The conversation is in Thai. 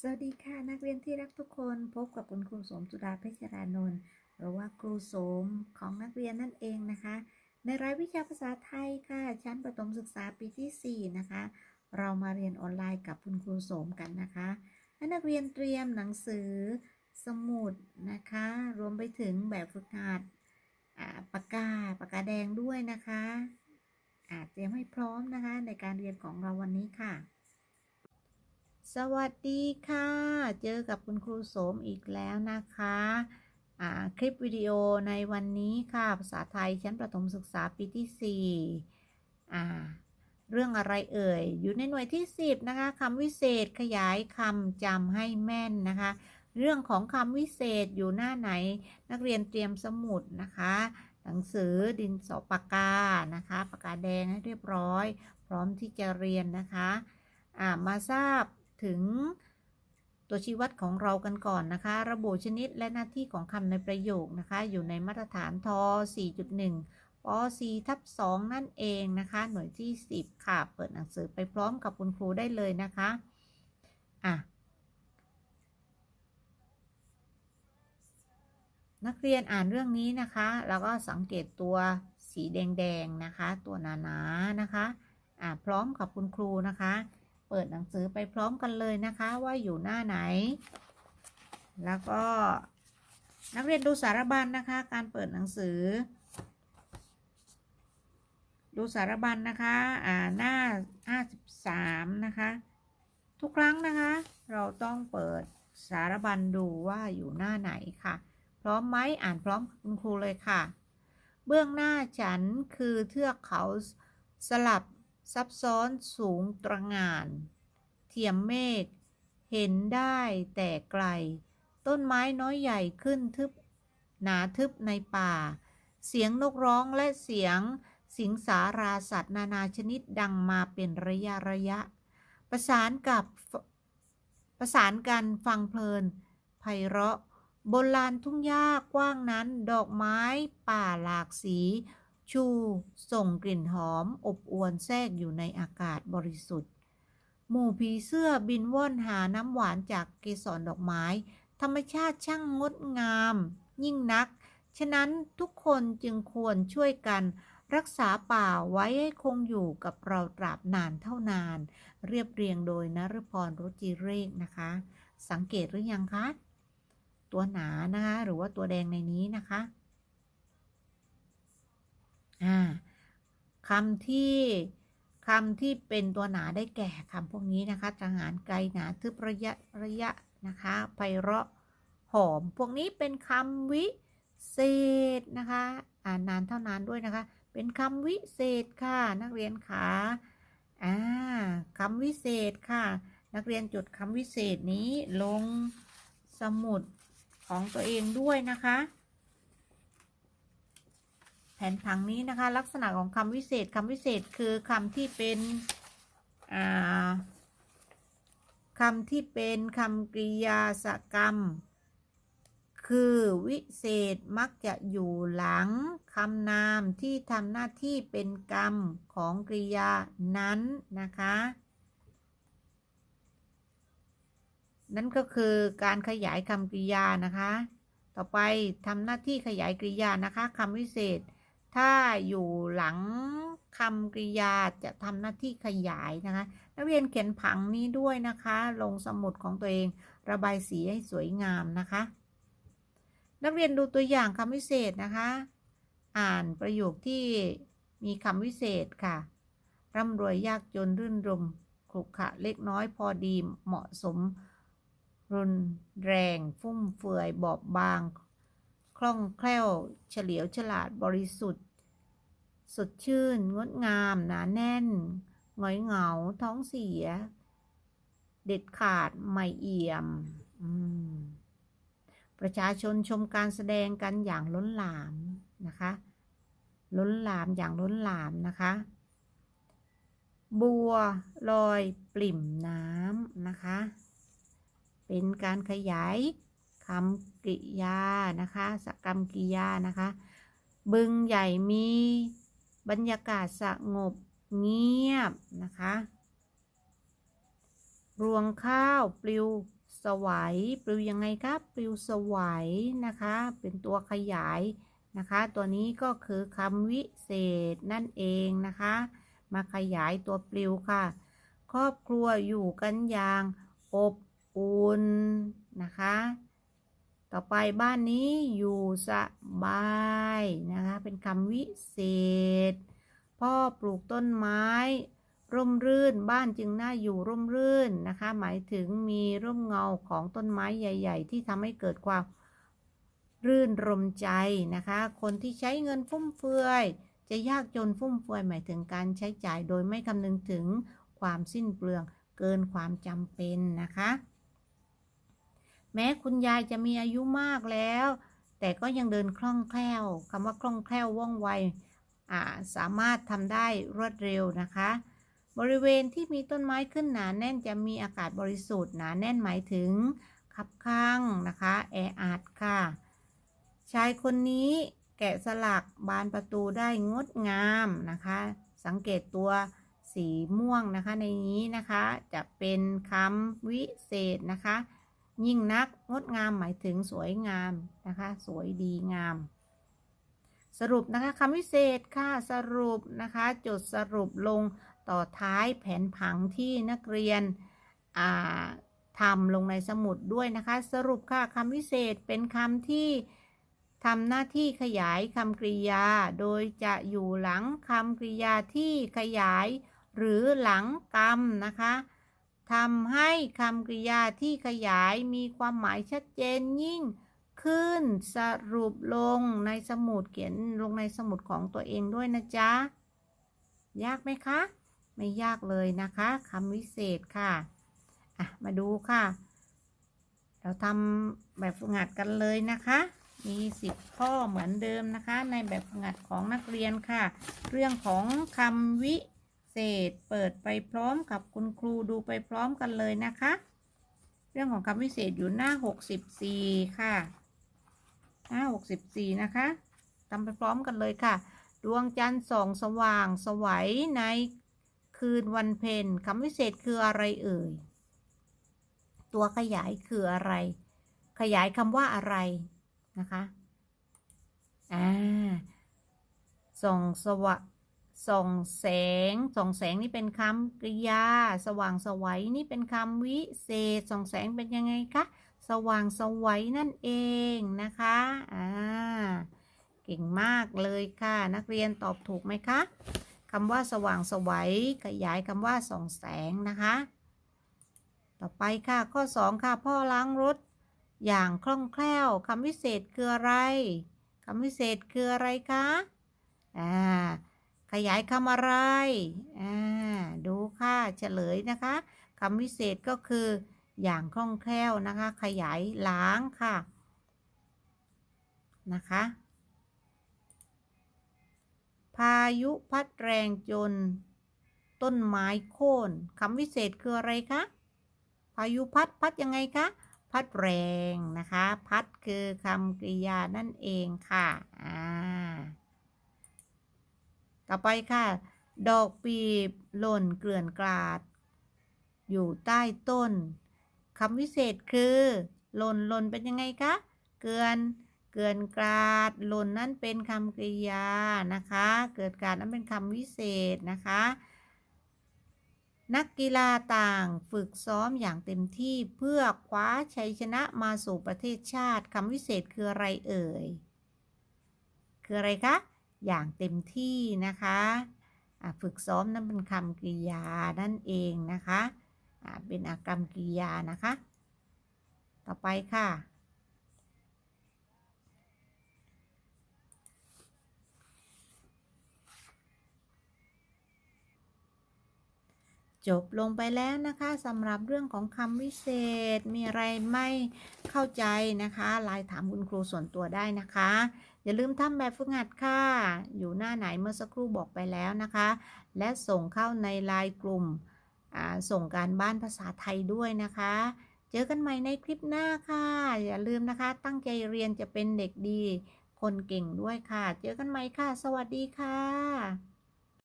สวัสดีค่ะนักเรียนที่รักทุกคนพบกับคุณครูสมจุฬาเพชรานนท์หรือว่าครูสมของนักเรียนนั่นเองนะคะ ในรายวิชาภาษาไทยค่ะ ชั้นประถมศึกษาปีที่ 4 นะคะ เรามาเรียนออนไลน์กับคุณครูสมกันนะคะให้นักเรียนเตรียมหนังสือสมุดนะคะ รวมไปถึงแบบฝึกหัดปากกาปากกาแดงด้วยนะคะอาเตรียมให้พร้อมนะคะในการเรียนของเราวันนี้ค่ะ สวัสดีค่ะ เจอกับคุณครูโสมอีกแล้วนะคะคลิปวิดีโอในวันนี้ค่ะ ภาษาไทยชั้นประถมศึกษาปีที่4อ่เรื่องอะไรเอ่ย อยู่ในหน่วยที่ 10 นะคะคำวิเศษขยายคำจำให้แม่นนะคะ เรื่องของคำวิเศษอยู่หน้าไหน นักเรียนเตรียมสมุดนะคะ หนังสือดินสอปากกานะคะปากกาแดงให้เรียบร้อย พร้อมที่จะเรียนนะคะมาทราบ ถึงตัวชี้วัดของเรากันก่อนนะคะ ระบุชนิดและหน้าที่ของคำในประโยคนะคะ อยู่ในมาตรฐานท 4.1ป .4 ทับ2นั่นเองนะคะ หน่วยที่ 10 ค่ะ เปิดหนังสือไปพร้อมกับคุณครูได้เลยนะคะ อะ นักเรียนอ่านเรื่องนี้นะคะ แล้วก็สังเกตตัวสีแดงๆนะคะ ตัวหนาๆนะคะ อะ พร้อมกับคุณครูนะคะ เปิดหนังสือไปพร้อมกันเลยนะคะว่าอยู่หน้าไหน แล้วก็นักเรียนดูสารบัญนะคะ การเปิดหนังสือ ดูสารบัญนะคะ อ่าหน้า53นะคะ ทุกครั้งนะคะ เราต้องเปิดสารบัญดูว่าอยู่หน้าไหนค่ะ พร้อมไหมอ่านพร้อมคุณครูเลยค่ะ เบื้องหน้าฉันคือเทือกเขาสลับ ซับซ้อนสูงตระงาน เทียมเมฆเห็นได้แต่ไกล ต้นไม้น้อยใหญ่ขึ้นทึบ หนาทึบในป่า เสียงนกร้องและเสียงสิงสาราสัตว์นานาชนิดดังมาเป็นระยะระยะ ประสานกับประสานกันฟังเพลินไพเราะบนลานทุ่งหญ้ากว้างนั้น ดอกไม้ป่าหลากสี ชู ส่งกลิ่นหอม อบอวนแทรกอยู่ในอากาศบริสุทธิ์ หมู่ผีเสื้อบินว่อนหาน้ำหวานจากเกสรดอกไม้ ธรรมชาติช่างงดงาม ยิ่งนัก ฉะนั้นทุกคนจึงควรช่วยกันรักษาป่าไว้ให้คงอยู่กับเราตราบนานเท่านาน เรียบเรียงโดยนฤพรรุจิเรกนะคะ สังเกตหรือยังคะ ตัวหนานะคะ หรือว่าตัวแดงในนี้นะคะ อ่าคำที่คำที่เป็นตัวหนาได้แก่คำพวกนี้นะคะทหารไกลหนาทึบระยะระยะนะคะไพเราะหอม พวกนี้เป็นคำวิเศษนะคะอ่านนานเท่านานด้วยนะคะ เป็นคำวิเศษค่ะ นักเรียนขาอ่าคำวิเศษค่ะ นักเรียนจดคำวิเศษนี้ลงสมุดของตัวเองด้วยนะคะ แผนผังนี้นะคะ ลักษณะของคำวิเศษคำวิเศษคือคำที่เป็นคำที่เป็นคำกริยาสกรรม คือวิเศษมักจะอยู่หลังคำนามที่ทำหน้าที่เป็นกรรมของกริยานั้นนะคะ นั่นก็คือการขยายคำกริยานะคะ ต่อไปทำหน้าที่ขยายกริยานะคะคำวิเศษ ถ้าอยู่หลังคำกริยาจะทำหน้าที่ขยายนะคะ นักเรียนเขียนผังนี้ด้วยนะคะ ลงสมุดของตัวเองระบายสีให้สวยงามนะคะ นักเรียนดูตัวอย่างคำวิเศษนะคะ อ่านประโยคที่มีคำวิเศษค่ะร่ำรวยยากจนรื่นรมขรุขระเล็กน้อยพอดีเหมาะสม รุนแรง ฟุ่มเฟือยบอบบาง คล่องแคล่ว เฉลียวฉลาดบริสุทธิ์ สดชื่น งดงาม หนาแน่นหงอยเหงา ท้องเสีย เด็ดขาด ไม่เอี่ยมมประชาชนชมการแสดงกันอย่างล้นหลามนะคะ ล้นหลามอย่างล้นหลามนะคะ บัวลอยปริ่มน้ำนะคะ เป็นการขยาย คำกริยานะคะสกรรมกริยานะคะ บึงใหญ่มีบรรยากาศสงบเงียบนะคะ รวงข้าวปลิวสวัยปลิวยังไงครับปลิวสวัยนะคะ เป็นตัวขยายนะคะ ตัวนี้ก็คือคำวิเศษนั่นเองนะคะ มาขยายตัวปลิวค่ะ ครอบครัวอยู่กันอย่างอบอุ่นนะคะ ต่อไปบ้านนี้อยู่สบายนะคะ เป็นคำวิเศษ พ่อปลูกต้นไม้ ร่มรื่นบ้านจึงน่าอยู่ร่มรื่นนะคะ หมายถึงมีร่มเงาของต้นไม้ใหญ่ ๆ ที่ทำให้เกิดความรื่นรมใจนะคะ คนที่ใช้เงินฟุ่มเฟือย จะยากจนฟุ่มเฟือยหมายถึงการใช้จ่ายโดยไม่คำนึงถึงความสิ้นเปลืองเกินความจำเป็นนะคะ แม้คุณยายจะมีอายุมากแล้ว แต่ก็ยังเดินคล่องแคล่วคำว่าคล่องแคล่วว่องไวสามารถทำได้รวดเร็วนะคะ บริเวณที่มีต้นไม้ขึ้นหนาแน่นจะมีอากาศบริสุทธิ์หนาแน่นหมายถึงคับข้างนะคะแออัดค่ะชายคนนี้แกะสลักบานประตูได้งดงามนะคะ สังเกตตัวสีม่วงนะคะในนี้นะคะ จะเป็นคำวิเศษนะคะ ยิ่งนัก งดงามหมายถึงสวยงามนะคะ สวยดีงาม สรุปนะคะคำวิเศษค่ะสรุปนะคะจดสรุปลงต่อท้ายแผนผังที่นักเรียนทำลงในสมุดด้วยนะคะ สรุปค่ะคำวิเศษเป็นคำที่ทำหน้าที่ขยายคำกริยา โดยจะอยู่หลังคำกริยาที่ขยาย หรือหลังกรรมนะคะ ทำให้คำกริยาที่ขยายมีความหมายชัดเจนยิ่งขึ้นสรุปลงในสมุดเขียนลงในสมุดของตัวเองด้วยนะจ๊ะ ยากไหมคะ ไม่ยากเลยนะคะคำวิเศษค่ะ อะ มาดูค่ะ เราทำแบบฝึกหัดกันเลยนะคะ มีสิบข้อเหมือนเดิมนะคะ ในแบบฝึกหัดของนักเรียนค่ะ เรื่องของคำวิ เศษ เปิดไปพร้อมกับคุณครูดูไปพร้อมกันเลยนะคะ เรื่องของคำวิเศษอยู่หน้า 64 ค่ะ หน้า 64 นะคะทำไปพร้อมกันเลยค่ะ ดวงจันทร์ส่องสว่างสวัยในคืนวันเพ็ญคำวิเศษคืออะไรเอ่ย ตัวขยายคืออะไร ขยายคำว่าอะไรนะคะ อ่าส่องสว่าง ส่องแสง ส่องแสงนี่เป็นคำกริยา สว่างสวัยนี่เป็นคำวิเศษ ส่องแสงเป็นยังไงคะ สว่างสวัยนั่นเองนะคะ อ่า เก่งมากเลยค่ะ นักเรียนตอบถูกไหมคะคำว่าสว่างสวัยขยายคำว่าส่องแสงนะคะ ต่อไปค่ะ ข้อ 2 ค่ะ พ่อล้างรถอย่างคล่องแคล่วคำวิเศษคืออะไรคำวิเศษคืออะไรคะ อ่า ขยายคำอะไร อ่า ดูค่ะ เฉลยนะคะคำวิเศษก็คือ อย่างคล่องแคล่วนะคะ ขยายล้างค่ะ นะคะ พายุพัดแรงจน ต้นไม้โค่นคำวิเศษคืออะไรคะ พายุพัดพัดยังไงคะ พัดแรงนะคะ พัดคือคำกริยานั่นเองค่ะ อ่า ต่อไปค่ะ ดอกปีบหล่นเกลื่อนกลาด อยู่ใต้ต้นคำวิเศษคือ หล่นหล่นเป็นยังไงคะเกลื่อนเกลื่อนกลาด หล่นนั่นเป็นคำกริยานะคะ เกิดการนั้นเป็นคำวิเศษนะคะ นักกีฬาต่างฝึกซ้อมอย่างเต็มที่เพื่อคว้าชัยชนะมาสู่ประเทศชาติคำวิเศษคืออะไรเอ่ย คืออะไรคะ อย่างเต็มที่นะคะฝึกซ้อมนั่นเป็นคำกริยานั่นเองนะคะะเป็นอากรรมกริยานะคะ ต่อไปค่ะ จบลงไปแล้วนะคะสำหรับเรื่องของคำวิเศษมีอะไรไม่เข้าใจนะคะไลน์ถามคุณครูส่วนตัวได้นะคะ อย่าลืมทำแบบฝึกหัดค่ะ อยู่หน้าไหนเมื่อสักครู่บอกไปแล้วนะคะ และส่งเข้าในไลน์กลุ่ม ส่งการบ้านภาษาไทยด้วยนะคะ เจอกันใหม่ในคลิปหน้าค่ะ อย่าลืมนะคะ ตั้งใจเรียนจะเป็นเด็กดี คนเก่งด้วยค่ะ เจอกันใหม่ค่ะ สวัสดีค่ะ